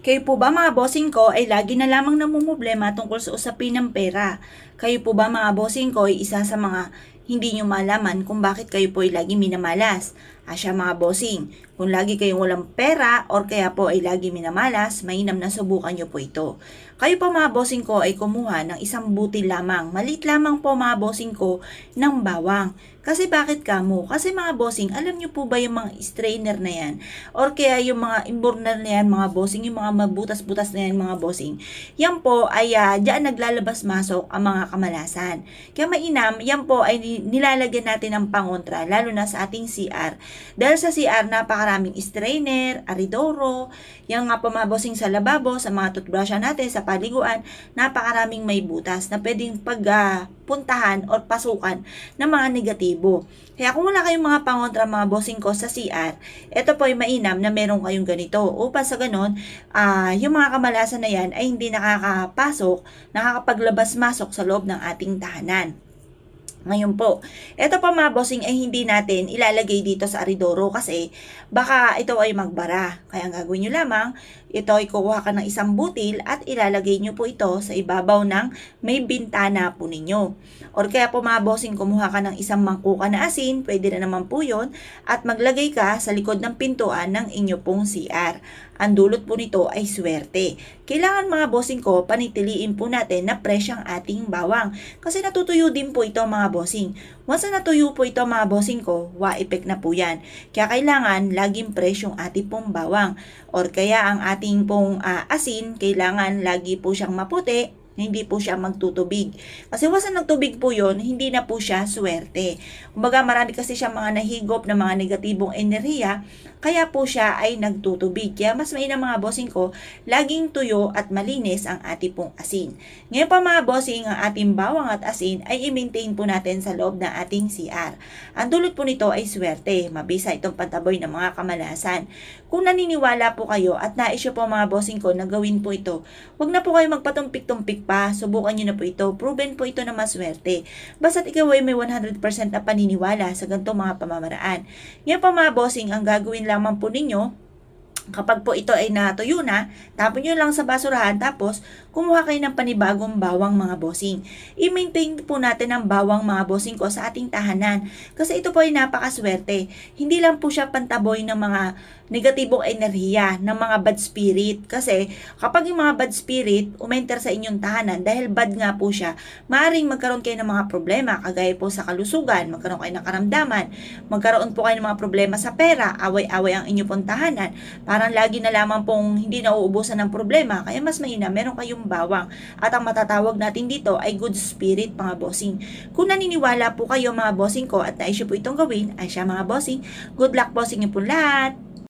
Kayo po ba mga bossing ko ay lagi na lamang namumblema tungkol sa usapin ng pera? Kayo po ba mga bossing ko ay isa sa mga hindi nyo malaman kung bakit kayo po ay lagi minamalas? Asya mga bossing, kung lagi kayong walang pera or kaya po ay lagi minamalas, mainam na subukan nyo po ito. Kayo po mga bossing ko ay kumuha ng isang butil lamang. Malit lamang po mga bossing ko ng bawang. Kasi bakit kamo? Kasi mga bossing, alam nyo po ba yung mga strainer na yan? Or kaya yung mga imborner na yan mga bossing, yung mga mabutas-butas na yan mga bossing. Yan po ay uh, diyan naglalabas-masok ang mga kamalasan. Kaya mainam, yan po ay ni- nilalagyan natin ng pangontra, lalo na sa ating CR. Dahil sa CR, napakaraming strainer, aridoro, yan nga po mga bossing sa lababo, sa mga toothbrush natin, sa paliguan, napakaraming may butas na pwedeng pag ah, puntahan or pasukan ng mga negatibo. Kaya kung wala kayong mga pangontra mga bossing ko sa CR, ito po ay mainam na meron kayong ganito. Upang sa ganon, ah, yung mga kamalasan na yan ay hindi nakakapasok, nakakapaglabas-masok sa loob ng ating tahanan. Ngayon po, ito pa mga bossing ay hindi natin ilalagay dito sa aridoro kasi baka ito ay magbara. Kaya ang gagawin nyo lamang, ito ay kukuha ka ng isang butil at ilalagay nyo po ito sa ibabaw ng may bintana po ninyo. Or kaya po mga bossing, kumuha ka ng isang mangkuka na asin, pwede na naman po yun, at maglagay ka sa likod ng pintuan ng inyo pong CR. Ang dulot po nito ay swerte. Kailangan mga bossing ko, panitiliin po natin na fresh ang ating bawang. Kasi natutuyo din po ito mga bossing. Once na natuyo po ito mga bossing ko, wa effect na po yan. Kaya kailangan laging fresh yung ating pong bawang. Or kaya ang ating pong ah, asin, kailangan lagi po siyang maputi, hindi po siya magtutubig. Kasi once na nagtubig po yon hindi na po siya swerte. Kumbaga marami kasi siya mga nahigop na mga negatibong enerhiya, kaya po siya ay nagtutubig. Kaya mas mainam mga bossing ko, laging tuyo at malinis ang ating pong asin. Ngayon pa mga bossing, ang ating bawang at asin ay i-maintain po natin sa loob ng ating CR. Ang dulot po nito ay swerte, mabisa itong pantaboy ng mga kamalasan. Kung naniniwala po kayo at naisyo po mga bossing ko na gawin po ito, huwag na po kayo magpatumpik-tumpik pa, subukan nyo na po ito, proven po ito na maswerte. Basta't ikaw ay may 100% na paniniwala sa ganitong mga pamamaraan. Ngayon pa mga bossing, ang gagawin lamang po ninyo, kapag po ito ay natuyo na, tapon nyo lang sa basurahan tapos kumuha kayo ng panibagong bawang mga bossing. I-maintain po natin ang bawang mga bossing ko sa ating tahanan kasi ito po ay napakaswerte. Hindi lang po siya pantaboy ng mga negatibong enerhiya, ng mga bad spirit. Kasi kapag yung mga bad spirit umenter sa inyong tahanan dahil bad nga po siya, maaaring magkaroon kayo ng mga problema kagaya po sa kalusugan, magkaroon kayo ng karamdaman, magkaroon po kayo ng mga problema sa pera, away-away ang inyong tahanan, parang lagi na lamang pong hindi nauubusan ng problema, kaya mas mahina, meron kayong bawang. At ang matatawag natin dito ay good spirit, mga bossing. Kung naniniwala po kayo mga bossing ko at naisyo po itong gawin, ay siya mga bossing, good luck bossing niyo po lahat!